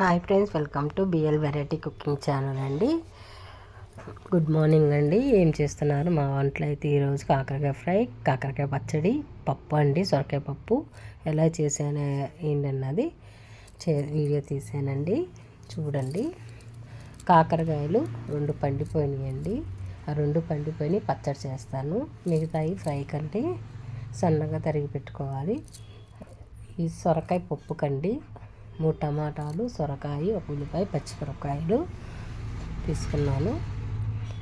Hi friends welcome to BL variety cooking channel అండి. Good morning అండి. ఏం చేస్తున్నారు? మా వంటలు అయితే ఈరోజు కాకరకాయ ఫ్రై కాకరకాయ పచ్చడి పప్పు అండి సొరకాయ పప్పు. ఎలా చేశాను ఏంటన్నది చే వీడియో తీసానండి. చూడండి. కాకరకాయలు రెండు పండిపోయినాయండి. ఆ రెండు పండిపోయి పచ్చడి చేస్తాను. మిగతాయి ఫ్రై కంటే సన్నగా తరిగి పెట్టుకోవాలి. ఈ సొరకాయ పప్పు కండి మూడు టమాటాలు సొరకాయ ఒక ఉల్లిపాయ పచ్చిమిరపకాయలు తీసుకున్నాను.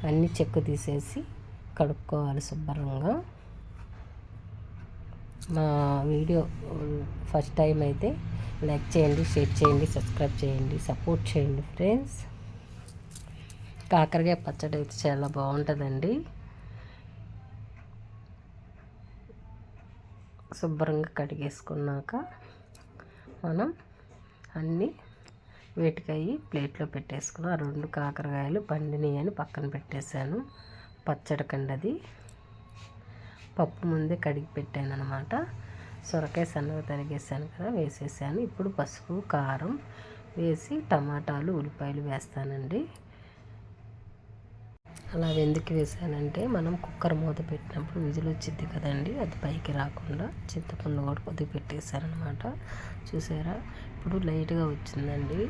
అన్నీ చెక్కు తీసేసి కడుక్కోవాలి శుభ్రంగా. మా వీడియో ఫస్ట్ టైం అయితే లైక్ చేయండి షేర్ చేయండి సబ్స్క్రైబ్ చేయండి సపోర్ట్ చేయండి ఫ్రెండ్స్. కాకరకాయ పచ్చడి అయితే చాలా బాగుంటుందండి. శుభ్రంగా కడిగేసుకున్నాక మనం అన్నీ వేటికాయి ప్లేట్లో పెట్టేసుకుని ఆ రెండు కాకరకాయలు పండినాయి అని పక్కన పెట్టేశాను. పచ్చడి కండది. పప్పు ముందే కడిగి పెట్టాను అనమాట సొరకాయ సన్నగా తరిగేసాను కదా వేసేసాను. ఇప్పుడు పసుపు కారం వేసి టమాటాలు ఉల్లిపాయలు వేస్తానండి. అలా ఎందుకు వేసానంటే మనం కుక్కర్ మూత పెట్టినప్పుడు విజులు వచ్చింది కదండి అది పైకి రాకుండా చింతపండు కూడా కొద్దిగా పెట్టేశారనమాట. చూసారా? ఇప్పుడు లైట్గా వచ్చిందండి.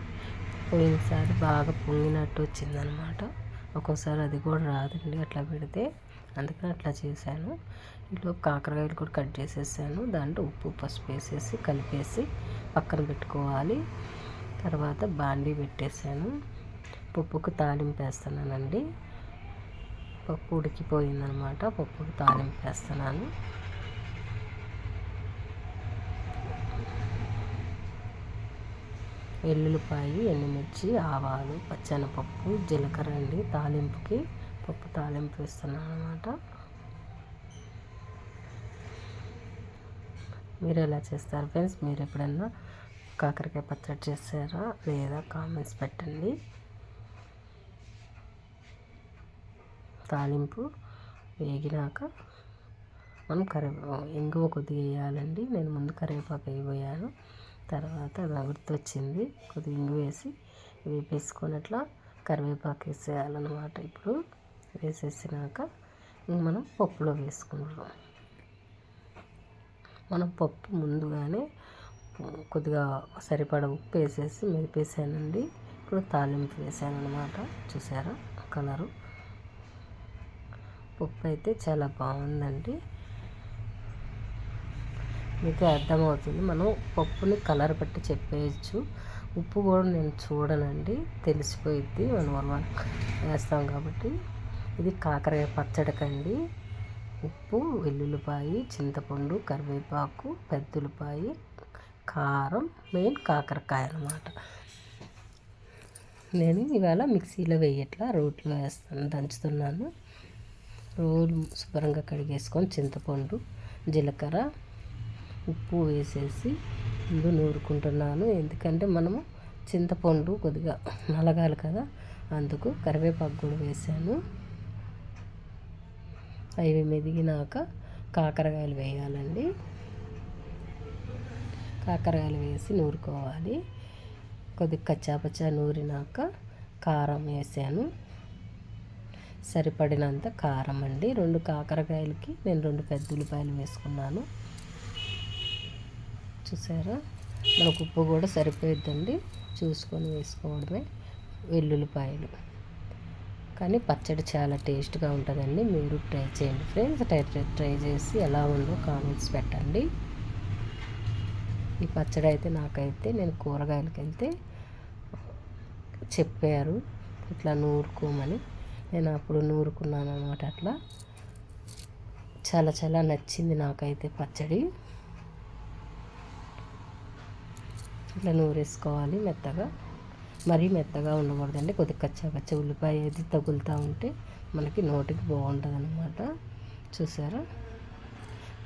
పోయినసారి బాగా పొంగినట్టు వచ్చిందనమాట. ఒక్కోసారి అది కూడా రాదండి అట్లా పెడితే. అందుకని అట్లా చేశాను. ఇంట్లో కాకరకాయలు కూడా కట్ చేసేసాను. దాంట్లో ఉప్పు పసుపు వేసేసి కలిపేసి పక్కన పెట్టుకోవాలి. తర్వాత బాండీ పెట్టేశాను. పప్పుకు తాలింపు వేస్తున్నానండి. పప్పు ఉడికిపోయిందనమాట. పప్పుకి తాలింపు వేస్తున్నాను. వెల్లుల్లిపాయి ఎండుమిర్చి ఆవాలు పచ్చెనపప్పు జీలకర్ర అండి. తాలింపుకి పప్పు తాలింపు వేస్తున్నాను అనమాట మీరు ఎలా చేస్తారు ఫ్రెండ్స్? మీరు ఎప్పుడన్నా కాకరకాయ పచ్చడి చేస్తారా? లేదా కామెంట్స్ పెట్టండి. తాలింపు వేగినాక మనం కరివే ఇంగువ కొద్దిగా వేయాలండి. నేను ముందు కరివేపాకు వేయబోయాను. తర్వాత గుర్తొచ్చింది. కొద్దిగా ఇంగు వేసి వేపేసుకొని అట్లా కరివేపాకు వేసేయాలన్నమాట. ఇప్పుడు వేసేసినాక మనం పప్పులో వేసుకుంటాం మనం పప్పు ముందుగానే కొద్దిగా సరిపడ ఉప్పు వేసేసి మెదిపేసానండి. ఇప్పుడు తాలింపు వేసాను అనమాట చూసారా? కలరు. పప్పు అయితే చాలా బాగుందండి. మీకు అర్థమవుతుంది. మనం పప్పుని కలర్ బట్టి చెప్పేయచ్చు. ఉప్పు కూడా నేను చూడనండి. తెలిసిపోయిద్ది. మనం మనం వేస్తాం కాబట్టి. ఇది కాకరకాయ పచ్చడికండి. ఉప్పు వెల్లుల్లిపాయ చింతపండు కరివేపాకు పెద్దలపాయి కారం మెయిన్ కాకరకాయ అనమాట నేను ఇవాళ మిక్సీలో వేయట్లా రోట్లో వేస్తాను దంచుతున్నాను. రోలు శుభ్రంగా కడిగేసుకొని చింతపండు జీలకర్ర ఉప్పు వేసేసి ముందు నూరుకుంటున్నాను. ఎందుకంటే మనము చింతపండు కొద్దిగా నలగాలి కదా అందుకు కరివేపాకు కూడా వేసాను. అవి మెదిగినాక కాకరకాయలు వేయాలండి. కాకరకాయలు వేసి నూరుకోవాలి. కొద్దిగా కచ్చాపచ్చా నూరినాక కారం వేసాను. సరిపడినంత కారం అండి. రెండు కాకరకాయలకి నేను రెండు పెద్ద ఉల్లిపాయలు వేసుకున్నాను. చూసారా? మనకు ఉప్పు కూడా సరిపోయిద్దండి. చూసుకొని వేసుకోవడమే వెల్లుల్లిపాయలు. కానీ పచ్చడి చాలా టేస్ట్గా ఉంటుందండి. మీరు ట్రై చేయండి ఫ్రెండ్స్. ట్రై ట్రై చేసి ఎలా ఉందో కామెంట్స్ పెట్టండి. ఈ పచ్చడి అయితే నాకైతే నేను కూరగాయలకి వెళ్తే చెప్పారు. ఇట్లా నూరుకోమని. నేను అప్పుడు నూరుకున్నాను అనమాట అట్లా. చాలా చాలా నచ్చింది నాకైతే పచ్చడి. ఇట్లా నూరేసుకోవాలి మెత్తగా. మరీ మెత్తగా ఉండకూడదండి కొద్దిగా కచ్చా కచ్చ ఉల్లిపాయ అది తగులుతూ ఉంటే మనకి నోటికి బాగుంటుంది అనమాట చూసారా?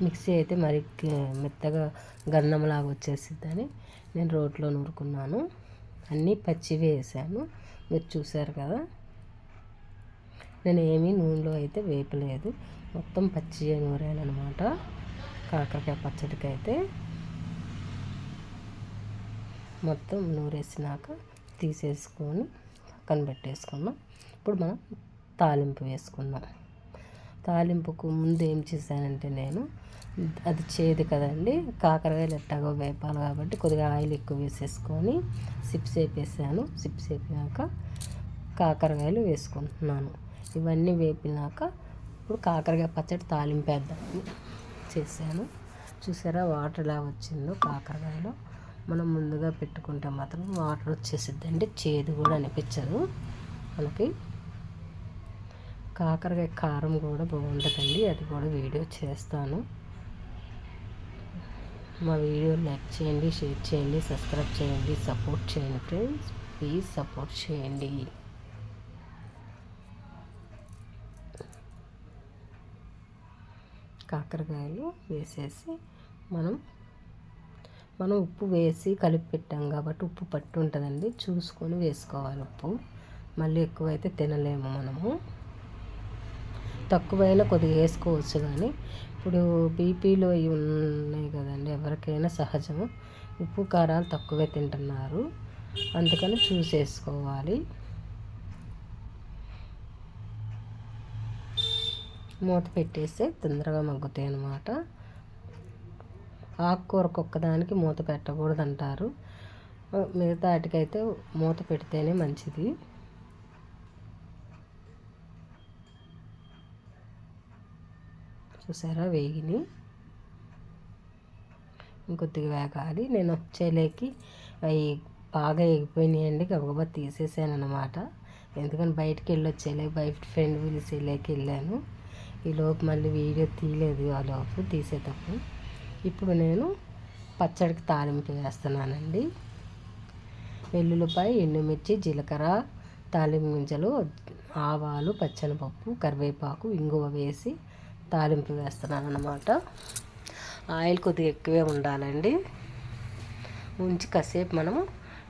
మిక్సీ అయితే మరి మెత్తగా గన్నంలాగా వచ్చేసిద్దని నేను రోట్లో నూరుకున్నాను. అన్నీ పచ్చివే వేసాను. మీరు చూసారు కదా? నేను ఏమీ నూనెలో అయితే వేపలేదు. మొత్తం పచ్చి నూరాలన్నమాట కాకరకాయ పచ్చడికి అయితే మొత్తం నూరేసినాక తీసేసుకొని పక్కన పెట్టేసుకున్నాం. ఇప్పుడు మనం తాలింపు వేసుకున్నాం తాలింపుకు ముందు ఏం చేశానంటే నేను అది చేదు కదండి కాకరకాయలు ఎట్టాగో వేపాలి కాబట్టి కొద్దిగా ఆయిల్ ఎక్కువ వేసేసుకొని సిప్స్ వేపేసాను. సిప్స్ వేపినాక కాకరకాయలు వేసుకుంటున్నాను. ఇవన్నీ వేపినాక ఇప్పుడు కాకరకాయ పచ్చడి తాలింపేద్దాం. చేశాను. చూసారా వాటర్ ఎలా వచ్చిందో కాకరకాయలో. మనం ముందుగా పెట్టుకుంటే మాత్రం వాటర్ వచ్చేసిద్దండి. చేదు కూడా అనిపించదు మనకి. కాకరకాయ కారం కూడా బాగుంటుందండి. అది కూడా వీడియో చేస్తాను. మా వీడియో లైక్ చేయండి షేర్ చేయండి సబ్స్క్రైబ్ చేయండి సపోర్ట్ చేయండి ఫ్రెండ్స్. ప్లీజ్ సపోర్ట్ చేయండి. కాకరకాయలు వేసేసి మనం మనం ఉప్పు వేసి కలిపి పెట్టాం కాబట్టి ఉప్పు పట్టు ఉంటుందండి. చూసుకొని వేసుకోవాలి ఉప్పు. మళ్ళీ ఎక్కువైతే తినలేము మనము. తక్కువైనా కొద్దిగా వేసుకోవచ్చు కానీ ఇప్పుడు బీపీలో ఇవి ఉన్నాయి కదండి ఎవరికైనా సహజము. ఉప్పు కారాలు తక్కువే తింటున్నారు. అందుకని చూసేసుకోవాలి. మూత పెట్టేస్తే తొందరగా మగ్గుతాయి అన్నమాట. ఆకుకూరకు ఒక్కదానికి మూత పెట్టకూడదు అంటారు మిగతా వాటికైతే మూత పెడితేనే మంచిది. చూసారా వేగిని? ఇంకొద్దిగా వేగాలి. నేను వచ్చేలేకి అవి బాగా ఎగిపోయినాయండి గబగబా తీసేసాను అనమాట ఎందుకంటే బయటికి వెళ్ళి వచ్చేలేక బయట ఫ్రెండ్ పిలిచి వెళ్ళాను. ఈలోపు మళ్ళీ వీడియో తీయలేదు ఆ లోపు తీసేటప్పుడు ఇప్పుడు నేను పచ్చడికి తాలింపు వేస్తున్నానండి. వెల్లుల్లిపాయ ఎండుమిర్చి జీలకర్ర తాలింపు గింజలు ఆవాలు పచ్చనిపప్పు కరివేపాకు ఇంగువ వేసి తాలింపు వేస్తున్నాను అనమాట ఆయిల్ కొద్దిగా ఎక్కువే ఉండాలండి. ఉంచి కాసేపు మనము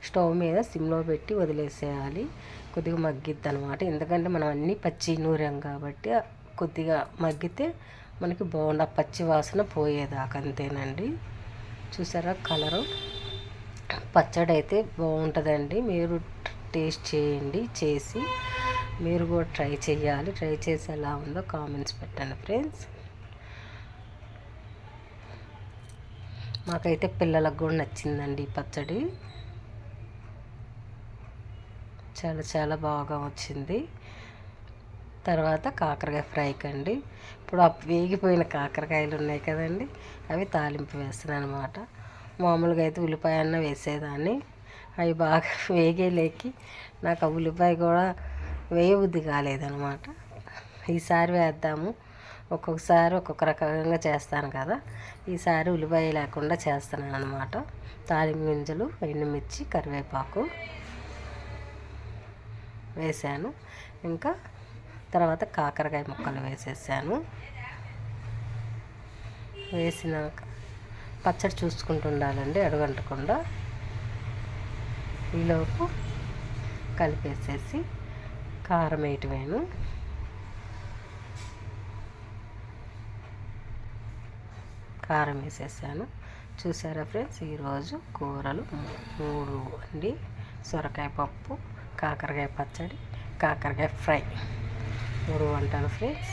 స్టవ్ మీద సిమ్లో పెట్టి వదిలేసేయాలి. కొద్దిగా మగ్గిద్ది అనమాట ఎందుకంటే మనం అన్నీ పచ్చి నూరాం కాబట్టి కొద్దిగా మగ్గితే మనకి బాగుండ. పచ్చి వాసన పోయేదాకా అంతేనండి. చూసారా కలరు? పచ్చడి అయితే బాగుంటుందండి. మీరు టేస్ట్ చేయండి చేసి మీరు కూడా ట్రై చేయాలి. ట్రై చేసి ఎలా ఉందో కామెంట్స్ పెట్టండి ఫ్రెండ్స్. మాకైతే పిల్లలకు కూడా నచ్చిందండి ఈ పచ్చడి. చాలా చాలా బాగా వచ్చింది. తర్వాత కాకరకాయ ఫ్రైకి అండి ఇప్పుడు వేగిపోయిన కాకరకాయలు ఉన్నాయి కదండి అవి తాలింపు వేస్తున్నాను అనమాట మామూలుగా అయితే ఉల్లిపాయ అన్న వేసేదాన్ని. అవి బాగా వేగేలేకి నాకు ఆ ఉల్లిపాయ కూడా వేయబుద్ధి కాలేదనమాట. ఈసారి వేద్దాము. ఒక్కొక్కసారి ఒక్కొక్క రకంగా చేస్తాను కదా. ఈసారి ఉల్లిపాయ లేకుండా చేస్తున్నాను అనమాట తాలింపు గింజలు ఎండుమిర్చి కరివేపాకు వేసాను ఇంకా తర్వాత కాకరకాయ ముక్కలు వేసేసాను. వేసినాక పచ్చడి చూసుకుంటూ ఉండాలండి అడుగంటకుండా. ఈలోపు కలిపేసేసి కారం వేయటమేను. కారం వేసేసాను. చూసారా ఫ్రెండ్స్ ఈరోజు కూరలు మూడు అండి. సొరకాయ పప్పు కాకరకాయ పచ్చడి కాకరకాయ ఫ్రై. మూడు వంటలు ఫ్రెండ్స్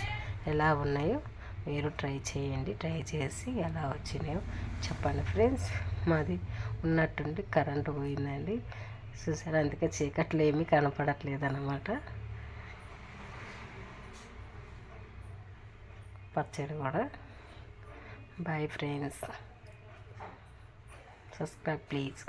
ఎలా ఉన్నాయో మీరు ట్రై చేయండి. ట్రై చేసి ఎలా వచ్చినాయో చెప్పండి ఫ్రెండ్స్. మాది ఉన్నట్టుండి కరెంటు పోయిందండి. చూసారా? అందుకే చీకట్లు ఏమీ కనపడట్లేదు అన్నమాట. పచ్చడి కూడా. Bye friends subscribe please